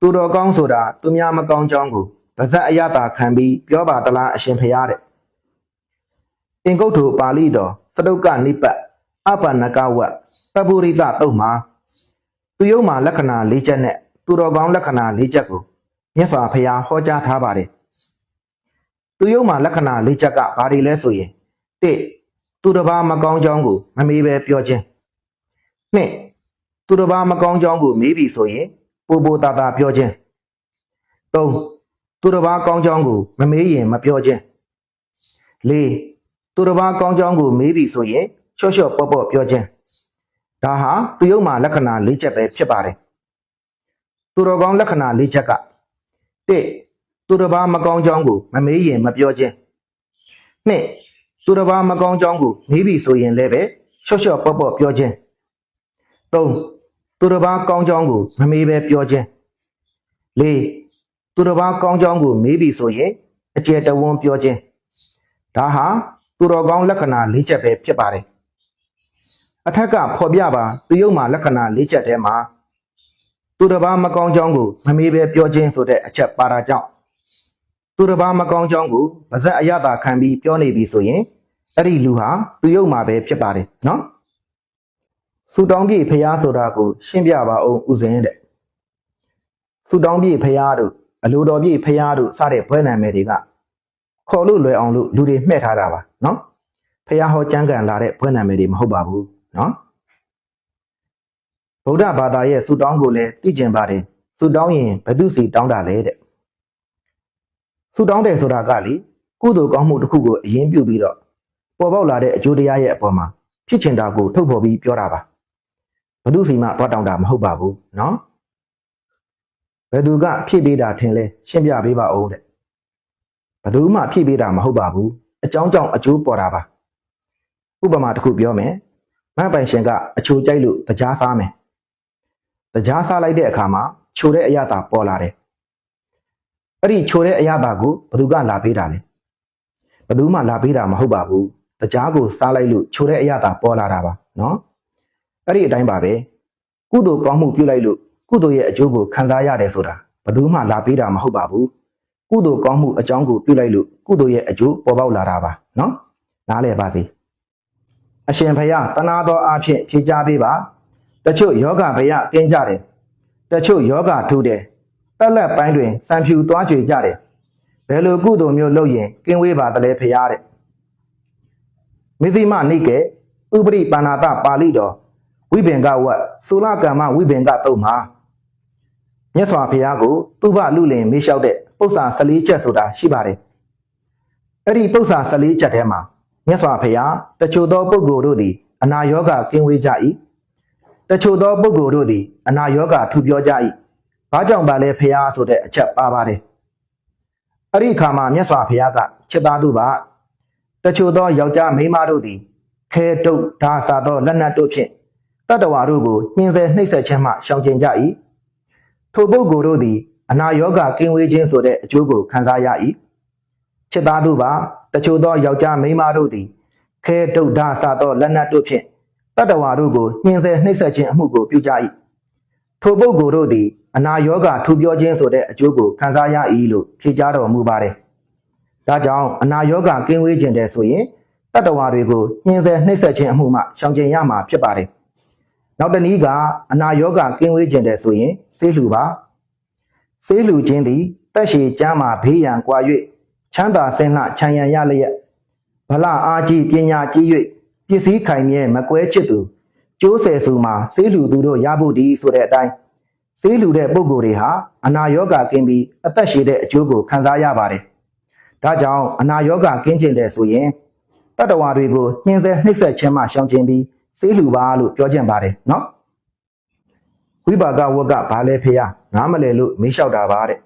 သူတော်ကောင်းဆိုတာသူများမကောင်းကြောင်းကိုဗဇက်အယတာခံပြီးပြောပါသလားအရှင်ဖရာတဲ့အင်္ဂုတ္တပါဠိတော်သတုတ်ကနိပတ်အပနကဝတ်ပပုရိသတုတ်မှာသူယုံမှာလက္ခဏာ၄ချက်နဲ့သူတော်ကောင်းလက္ခဏာ၄ချက်ကိုမြတ်စွာဘုရားဟောကြားထားပါတယ်သူယုံမှာလက္ခဏာ၄ချက်ကဘာတွေလဲဆိုရင်၁သူတစ်ပါးမကောင်းကြောင်းကို မမေးပဲပြောခြင်း၂သူတစ်ပါးမကောင်းကြောင်းကိုမေးပြီဆိုရင် ပိုပိုတာတာပြောခြင်း၃သူတစ်ပါးကောင်းကြောင်းကိုမမေးရင်မပြောခြင်း၄သူတစ်ပါးကောင်းကြောင်းကိုမေးပြီဆိုရင်ချော့ချော့ပေါ့ပေါ့ပြောခြင်းဒါဟာသူယုံမှာလက္ခဏာ၄ချက်ပဲဖြစ်ပါတယ်သူတော်ကောင်းလက္ခဏာ၄ချက်က၁သူတစ်ပါးမကောင်းကြောင်းကိုမမေးရင်မပြောခြင်း၂သူတစ်ပါးမကောင်းကြောင်းကိုမေးပြီဆိုရင်လည်းပဲချော့ချော့ပေါ့ပေါ့ပြောခြင်း၃ သူတစ်ပါးကောင်းကြောင်းကိုမမေးပဲပြောခြင်း၄သူတစ်ပါးကောင်းကြောင်းကိုမေးပြီဆိုရင်အကျယ်တဝန်းပြောခြင်းဒါဟာသူတော်ကောင်းလက္ခဏာ၄ချက်ပဲဖြစ်ပါတယ်အထက်ကဖော်ပြပါသူယုံမှာလက္ခဏာ၄ချက်ထဲမှာသူတစ်ပါးမကောင်းကြောင်းကိုမမေးပဲပြောခြင်းဆိုတဲ့အချက်ပါတာကြောင့်သူတစ်ပါးမကောင်းကြောင်းကိုဗဇက်အယတာခံပြီးပြောနေပြီဆိုရင်အဲ့ဒီလူဟာသူယုံမှာပဲဖြစ်ပါတယ်နော် ဆူတောင်းပြည့်ဖျားဆိုတာကိုရှင်းပြပါအောင်ဦးစင်တဲ့ဆူတောင်းပြည့်ဖျားတို့အလိုတော်ပြည့်ဖျားတို့စတဲ့ဘွဲနာမည်တွေကခေါ်လို့လွယ်အောင်လို့လူတွေမှဲ့ထားတာပါနော်ဖျားဟောကြမ်းကန်လာတဲ့ဘွဲနာမည်တွေမဟုတ်ပါဘူးနော်ဗုဒ္ဓဘာသာရဲ့ဆူတောင်းကိုလည်းသိကျင်ပါတယ်ဆူတောင်းရင်ဘယ်သူစီတောင်းတာလဲတဲ့ဆူတောင်းတယ်ဆိုတာကလေကုသိုလ်ကောင်းမှုတစ်ခုကိုအရင်ပြုပြီးတော့ပေါ်ပေါက်လာတဲ့အကျိုးတရားရဲ့အပေါ်မှာဖြစ်ချင်တာကိုထုတ်ဖော်ပြီးပြောတာပါ ဘယ်သူစီမှသွားတောင်းတာမဟုတ်ပါဘူးနော်ဘယ်သူကဖြည့်ပေးတာထင်လဲရှင်းပြပေးပါဦးတဲ့ဘယ်သူမှဖြည့်ပေးတာမဟုတ်ပါဘူးအကြောင်းကြောင့်အကျိုးပေါ်တာပါဥပမာတစ်ခုပြောမယ်မတ်ပိုင်ရှင်ကအချိုကြိုက်လို့တရားစားမယ်တရားစားလိုက်တဲ့အခါမှာချိုတဲ့အရသာပေါ်လာတယ်အဲ့ဒီချိုတဲ့အရသာကိုဘယ်သူကလာပေးတာလဲဘယ်သူမှလာပေးတာမဟုတ်ပါဘူးတရားကိုစားလိုက်လို့ချိုတဲ့အရသာပေါ်လာတာပါနော် အဲ့ဒီအတိုင်းပါပဲကုသိုလ်ကောင်းမှုပြုလိုက်လို့ကုသိုလ်ရဲ့အကျိုးကိုခံစားရတယ်ဆိုတာဘယ်သူမှလာပေးတာမဟုတ်ပါဘူးကုသိုလ်ကောင်းမှုအကြောင်းကိုပြုလိုက်လို့ကုသိုလ်ရဲ့အကျိုးပေါ်ပေါက်လာတာပါနော်နားလည်ပါစေအရှင်ဘုရားတနာတော်အဖြစ်ဖြေကြပေးပါတချို့ယောဂဘုရားကင်းကြတယ်တချို့ယောဂထူးတယ်တက်လက်ပိုင်းတွင်စံဖြူသွားကြွေကြတယ်ဘယ်လိုကုသိုလ်မျိုးလုပ်ရင်ကင်းဝေးပါသလဲဖရားတဲ့မဇ္ဈိမနိကေဥပရိပါဏာတပါဠိတော် ဝိဘင်္ဂဝတ်သုလကမ္မဝိဘင်္ဂတုတ်မှာမြတ်စွာဘုရားကိုသူဘလူလင်မေးလျှောက်တဲ့ပု္ပ္ပာ14ချက်ဆိုတာရှိပါတယ်အဲ့ဒီပု္ပ္ပာ14ချက်ထဲမှာမြတ်စွာဘုရားတချို့သောပုဂ္ဂိုလ်တို့သည်အနာရောဂါကင်းဝေးကြ၏တချို့သောပုဂ္ဂိုလ်တို့သည်အနာရောဂါထူပြောကြ၏ဘာကြောင့်ပါလဲဖះဆိုတဲ့အချက်ပါပါတယ်အဲ့ဒီအခါမှာမြတ်စွာဘုရားကချက်သားသူပါတချို့သောယောက်ျားမိန်းမတို့သည်ခဲတုတ်ဓာစာသောလက်နက်တို့ဖြင့် တတ္တဝါတို့ကိုနှင်းဆဲနှိပ်စက်ခြင်းမှရှောင်ကျဉ်ကြ၏ထိုပုဂ္ဂိုလ်တို့သည်အနာရောဂါကင်းဝေးခြင်းဆိုတဲ့အကျိုးကိုခံစားရ၏ချက်သားသူပါတချို့သောယောက်ျားမိန်းမတို့သည်ခဲတုတ်ဓာစာသောလက်နက်တို့ဖြင့်တတ္တဝါတို့ကိုနှင်းဆဲနှိပ်စက်ခြင်းအမှုကိုပြုကြ၏ထိုပုဂ္ဂိုလ်တို့သည်အနာယောဂထူပြောခြင်းဆိုတဲ့အကျိုးကိုခံစားရ၏လို့ဖြေကြားတော်မူပါတယ်။ဒါကြောင့်အနာယောဂကင်းဝေးခြင်းတဲ့ဆိုရင်တတ္တဝါတွေကိုနှင်းဆဲနှိပ်စက်ခြင်းအမှုမှရှောင်ကျဉ်ရမှာဖြစ်ပါတယ်။ နောက်တနည်းကအနာယောဂကင်းဝေးခြင်းတဲ့ဆိုရင်ဆေးလှူပါ။ဆေးလှူခြင်းသည်တက်ရှိကျမ်းမှာဘေးရန်ကွာ၍ချမ်းသာဆင်းလှချမ်းရန်ရလျက်ဗလအားကြီးပညာကြီး၍ပစ္စည်းခိုင်မြဲမကွဲချစ်သူကျိုးဆယ်စုမှာဆေးလှူသူတို့ရဖို့ဒီဆိုတဲ့အတိုင်းဆေးလူတဲ့ပုံကိုယ်တွေဟာအနာရောဂါကင်းပြီးအသက်ရှည်တဲ့အကျိုးကိုခံစားရပါတယ်။ဒါကြောင့်အနာရောဂါကင်းကျင်တဲ့ဆိုရင်တတ္တဝါတွေကိုနှင်းဆဲနှိပ်စက်ခြင်းမှရှောင်ကျဉ်ပြီး ဆေးလူပါလို့ပြောကြင်ပါတယ်နော်။ဝိပါကဝတ်ကဘာလဲဖေရနားမလဲလို့မေးလျှောက်တာပါတဲ့။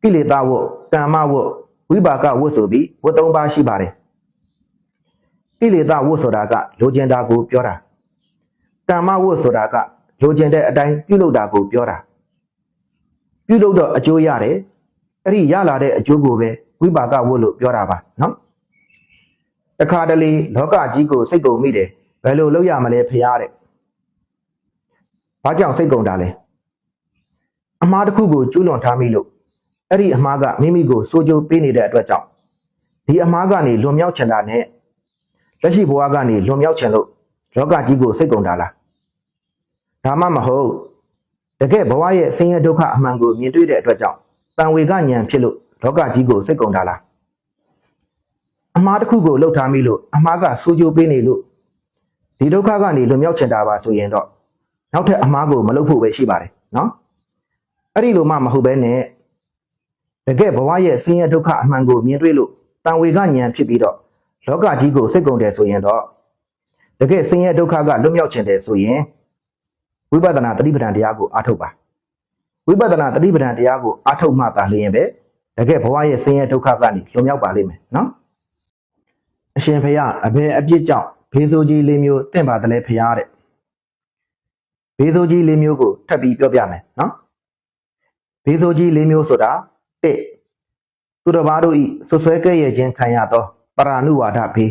ကိလေသာဝတ်ကမ္မဝတ်ဝိပါကဝတ်ဆိုပြီးဝတ်သုံးပါးရှိပါတယ်။ကိလေသာဝတ်ဆိုတာကလိုချင်တာကိုပြောတာ။ကမ္မဝတ်ဆိုတာကလိုချင်တဲ့အတိုင်းပြုလုပ်တာကိုပြောတာပြုလုပ်တော့အကျိုးရတယ်အဲ့ဒီရလာတဲ့အကျိုးကိုပဲဝိပါကဝတ်လို့ပြောတာပါနော် တခါတလေလောကကြီးကိုစိတ်ကုန်မိတယ်ဘယ်လိုလုပ်ရမလဲဖရားတဲ့ဘာကြောင့်စိတ်ကုန်တာလဲအမှားတစ်ခုကိုကျူးလွန်ထားမိလို့အဲ့ဒီအမှားကမိမိကိုစိုးကြိုးပေးနေတဲ့အတွက်ကြောင့်ဒီအမှားကနေလွန်မြောက်ချင်တာနဲ့လက်ရှိဘဝကနေလွန်မြောက်ချင်လို့လောကကြီးကိုစိတ်ကုန်တာလားဒါမှမဟုတ်တကယ်ဘဝရဲ့ဆင်းရဲဒုက္ခအမှန်ကိုမြင်တွေ့တဲ့အတွက်ကြောင့်တန်ဝေကဉာဏ်ဖြစ်လို့လောကကြီးကိုစိတ်ကုန်တာလား အမှားတစ်ခုကိုလှုပ်ထားမိလို့အမှားကစိုးကြိုးပေးနေလို့ဒီဒုက္ခကနေလွန်မြောက်ချင်တာပါဆိုရင်တော့နောက်ထပ်အမှားကိုမလုပ်ဖို့ပဲရှိပါတယ်နော်အဲ့ဒီလိုမှမဟုတ်ဘဲနဲ့တကယ်ဘဝရဲ့ဆင်းရဲဒုက္ခအမှန်ကိုမြင်တွေ့လို့တန်ဝေကဉာဏ်ဖြစ်ပြီးတော့လောကကြီးကိုစိတ်ကုန်တယ်ဆိုရင်တော့တကယ်ဆင်းရဲဒုက္ခကလွတ်မြောက်ခြင်းတယ်ဆိုရင်ဝိပဿနာတတိပဌာန်တရားကိုအားထုတ်ပါဝိပဿနာတတိပဌာန်တရားကိုအားထုတ်မှသာလျင်ပဲတကယ်ဘဝရဲ့ဆင်းရဲဒုက္ခကနေလွတ်မြောက်ပါလိမ့်မယ်နော် အရှင်ဖရာအဘယ်အပြစ်ကြောင့်ဘေးဆိုးကြီးလေးမျိုးတင့်ပါတယ်ဖရာတဲ့ဘေးဆိုးကြီးလေးမျိုးကိုထပ်ပြီးပြောပြမယ်နော်ဘေးဆိုးကြီး၄မျိုးဆိုတာ၁သူတစ်ပါးတို့ဤဆွဆွဲကဲ့ရဲ့ခြင်းခံရသောပရာဏုဝါဒဘေး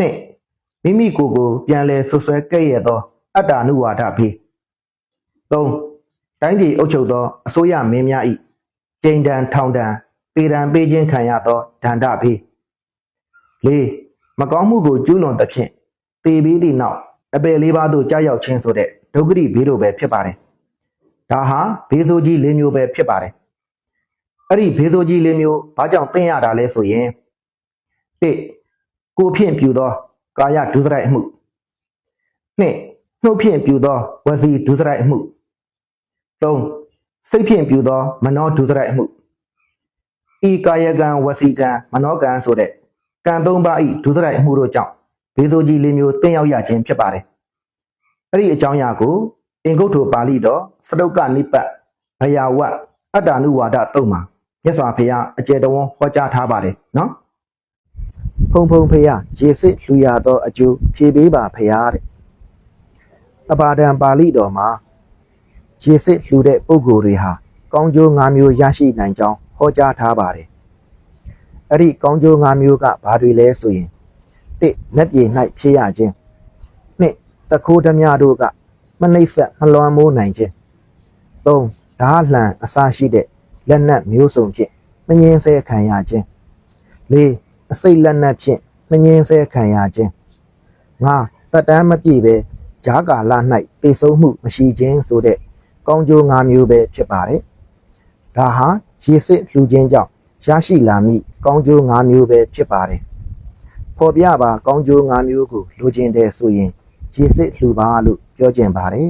၂မိမိကိုယ်ကိုပြန်လဲဆွဆွဲကဲ့ရဲ့သောအတ္တနုဝါဒဘေး၃တိုင်းပြည်အုပ်ချုပ်သောအစိုးရမင်းများဤကျိန်တန်ထောင်တန်တေတံပေးခြင်းခံရသောဒန္တဘေး ၄မကောင်းမှုကိုကျူးလွန်သဖြင့်တေပြီးသည့်နောက်အပယ်လေးပါးသို့ကြာရောက်ခြင်းဆိုတဲ့ဒုက္ခရိဘေးတို့ပဲဖြစ်ပါတယ်ဒါဟာဘေးဆိုးကြီး၄မျိုးပဲဖြစ်ပါတယ်အဲ့ဒီဘေးဆိုးကြီး၄မျိုးဘာကြောင့်သိရတာလဲဆိုရင်၁ကိုယ်ဖြင့်ပြုသော ကာယဒုစရိုက်အမှု၂နှုတ်ဖြင့်ပြုသောဝစီဒုစရိုက်အမှု၃စိတ်ဖြင့်ပြုသော မနောဒုစရိုက်အမှုဤကာယကံဝစီကံမနောကံဆိုတဲ့ ကံ၃ပါးဤဒုစရိုက်အမှုတို့ကြောင့်ဘေးဆိုးကြီး၄မျိုးသိရောက်ရခြင်းဖြစ်ပါတယ်အဲ့ဒီအကြောင်းအရာကိုအင်္ဂုတ္တပါဠိတော်စတုကနိပတ်ဘယဝတ်အတ္တနုဝါဒတုံးမှာမြတ်စွာဘုရားအကျယ်တဝန်းဟောကြားထားပါတယ်နော်ဖုံဖုံဖုရားရေစစ်လူရသောအကျိုးဖြေပေးပါဖုရားတဲ့အပါဒံပါဠိတော်မှာရေစစ်လူတဲ့ပုဂ္ဂိုလ်တွေဟာကောင်းကျိုး၅မျိုးရရှိနိုင်ကြောင်းဟောကြားထားပါတယ် အဲ့ဒီကောင်းကျိုး၅မျိုးကဘာတွေလဲဆိုရင်၁လက်ပြေ၌ဖြည့်ရခြင်း၂တခိုးဓမြတို့ကမနှိပ်စက်မလွန်မိုးနိုင်ခြင်း၃ဓာလှန်အစာရှိတဲ့လက်နက်မျိုးစုံဖြင့်မငင်းဆဲခံရခြင်း၄အစိတ်လက်နက်ဖြင့်မငင်းဆဲခံရခြင်း၅တက်တမ်းမပြည့်ပဲဂျာကာလ၌တိတ်ဆုံးမှုမရှိခြင်းဆိုတဲ့ကောင်းကျိုး၅မျိုးပဲဖြစ်ပါတယ်ဒါဟာရေစစ်လှူခြင်းကြောင့် ရရှိလာမည့်ကောင်းကျိုး၅မျိုးပဲဖြစ်ပါတယ်ဖော်ပြပါကောင်းကျိုး၅မျိုးကိုလိုချင်တယ်ဆိုရင်ရေစစ်လှူပါလို့ပြောကျင်ပါတယ်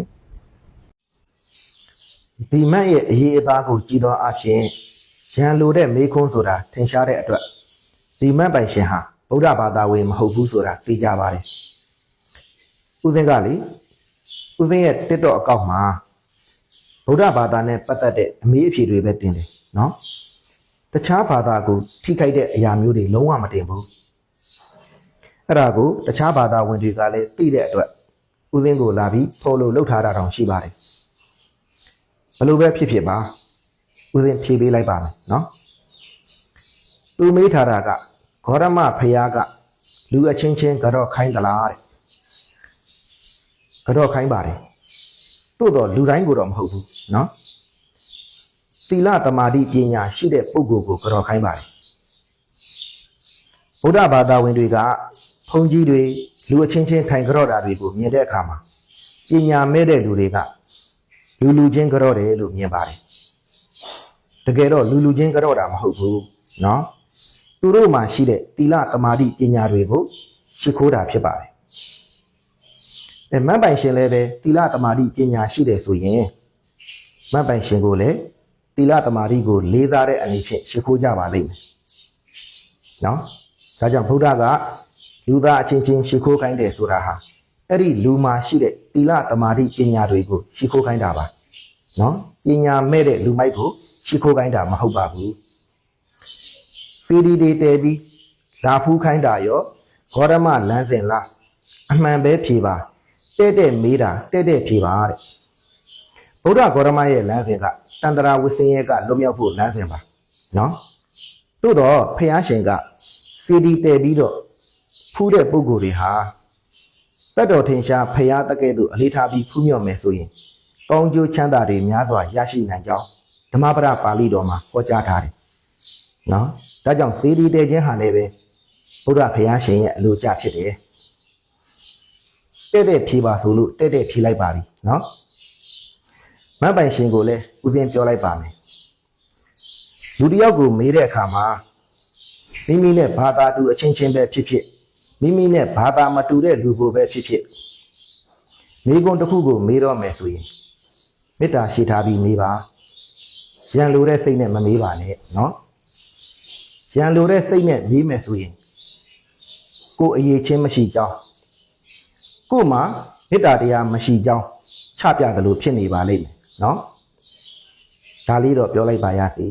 ဒီမတ်ရဲ့အရေးအသားကိုကြည်တော်အဖြစ်ရန်လိုတဲ့မေခွန်းဆိုတာထင်ရှားတဲ့အတွက်ဒီမတ်ပိုင်ရှင်ဟာဗုဒ္ဓဘာသာဝင်မဟုတ်ဘူးဆိုတာသိကြပါတယ်ဦးစင်းကလေဦးစင်းရဲ့ TikTok အကောင့်မှာဗုဒ္ဓဘာသာနဲ့ပတ်သက်တဲ့အမေးအဖြေတွေပဲတင်တယ်နော် တခြားဘာသာကိုထိခိုက်တဲ့အရာမျိုးတွေလုံးဝမတင်ဘူးအဲ့ဒါကိုတခြားဘာသာဝင်တွေကလည်းသိတဲ့အတွက်ဦးစင်းကိုလာပြီးဖော်လို့လှုပ်ထားတာတောင်ရှိပါတယ်ဘလို့ပဲဖြစ်ဖြစ်ပါဦးစင်းဖြေပေးလိုက်ပါမယ်နော်သူမေးထားတာကဂေါရမဖယားကလူအချင်းချင်းကတော့ခိုင်းသလားတဲ့ကတော့ခိုင်းပါတယ်တို့တော့လူတိုင်းကိုတော့မဟုတ်ဘူးနော် သီလသမာဓိပညာရှိတဲ့ပုဂ္ဂိုလ်ကိုကတော့ခိုင်းပါတယ်ဗုဒ္ဓဘာသာဝင်တွေကဘုန်းကြီးတွေလူအချင်းချင်းခိုင်ကြော့တာတွေကိုမြင်တဲ့အခါမှာပညာမဲ့တဲ့လူတွေကလူလူချင်းကြော့တယ်လို့မြင်ပါတယ်တကယ်တော့လူလူချင်းကြော့တာမဟုတ်ဘူးเนาะသူတို့မှာရှိတဲ့သီလသမာဓိပညာတွေကိုရှိခိုးတာဖြစ်ပါတယ်အဲမတ်ပိုင်ရှင်လည်းပဲသီလသမာဓိပညာရှိတယ်ဆိုရင်မတ်ပိုင်ရှင်ကိုလည်း သီလတမာတိကိုလေးစားတဲ့အနေဖြင့်ရှိခိုးကြပါလိမ့်မယ်။နော်။ဒါကြောင့်ဗုဒ္ဓကလူသားအချင်းချင်းရှိခိုးခိုင်းတယ်ဆိုတာဟာအဲ့ဒီလူမှာရှိတဲ့သီလတမာတိပညာတွေကိုရှိခိုးခိုင်းတာပါ။နော်။ပညာမဲ့တဲ့လူမိုက်ကိုရှိခိုးခိုင်းတာမဟုတ်ပါဘူး။ဖီဒီတွေတဲပြီးလာဖူးခိုင်းတာရောဂေါရမလမ်းစဉ်လားအမှန်ပဲဖြေပါတဲ့တဲ့မေးတာတဲ့တဲ့ဖြေပါတဲ့။ ဗုဒ္ဓဂေါရမရဲ့လမ်းစဉ်ကတန္တရာဝဆင်းရဲကလွတ်မြောက်ဖို့လမ်းစဉ်ပါနော်သို့တော့ဖះရှင်ကစီဒီတဲပြီးတော့ဖူးတဲ့ပုံကိုယ်တွေဟာတတ်တော်ထင်ရှားဖရာတကဲ့သို့အလေးထားပြီးဖူးမြော်မယ်ဆိုရင်ကောင်းကျိုးချမ်းသာတွေများစွာရရှိနိုင်ကြောင်းဓမ္မပဒပါဠိတော်မှာဟောကြားထားတယ်နော်ဒါကြောင့်စေတီတဲခြင်းဟာလည်းပဲဘုရားဖရာရှင်ရဲ့အလိုကျဖြစ်တယ်တဲ့တဲ့ဖြေပါဆိုလို့တဲ့တဲ့ဖြေလိုက်ပါပြီနော် မတ်ပိုင်ရှင်ကိုလည်းဦးဇင်းပြောလိုက်ပါမယ်လူတစ်ယောက်ကိုမေးတဲ့အခါမှာမိမိနဲ့ဘာသာတူအချင်းချင်းပဲဖြစ်ဖြစ်မိမိနဲ့ဘာသာမတူတဲ့လူကိုပဲဖြစ်ဖြစ်မိကွန်းတစ်ခုကိုမေးတော့မယ်ဆိုရင်မေတ္တာရှိထားပြီးမေးပါရန်လိုတဲ့စိတ်နဲ့မမေးပါနဲ့နော်ရန်လိုတဲ့စိတ်နဲ့မေးမယ်ဆိုရင်ကိုယ်အရေးချင်းမရှိကြောင်းကိုယ်မှာမေတ္တာတရားမရှိကြောင်းချပြကြလို့ဖြစ်နေပါလိမ့်မယ် နော်ဒါလေးတော့ပြောလိုက်ပါရစေ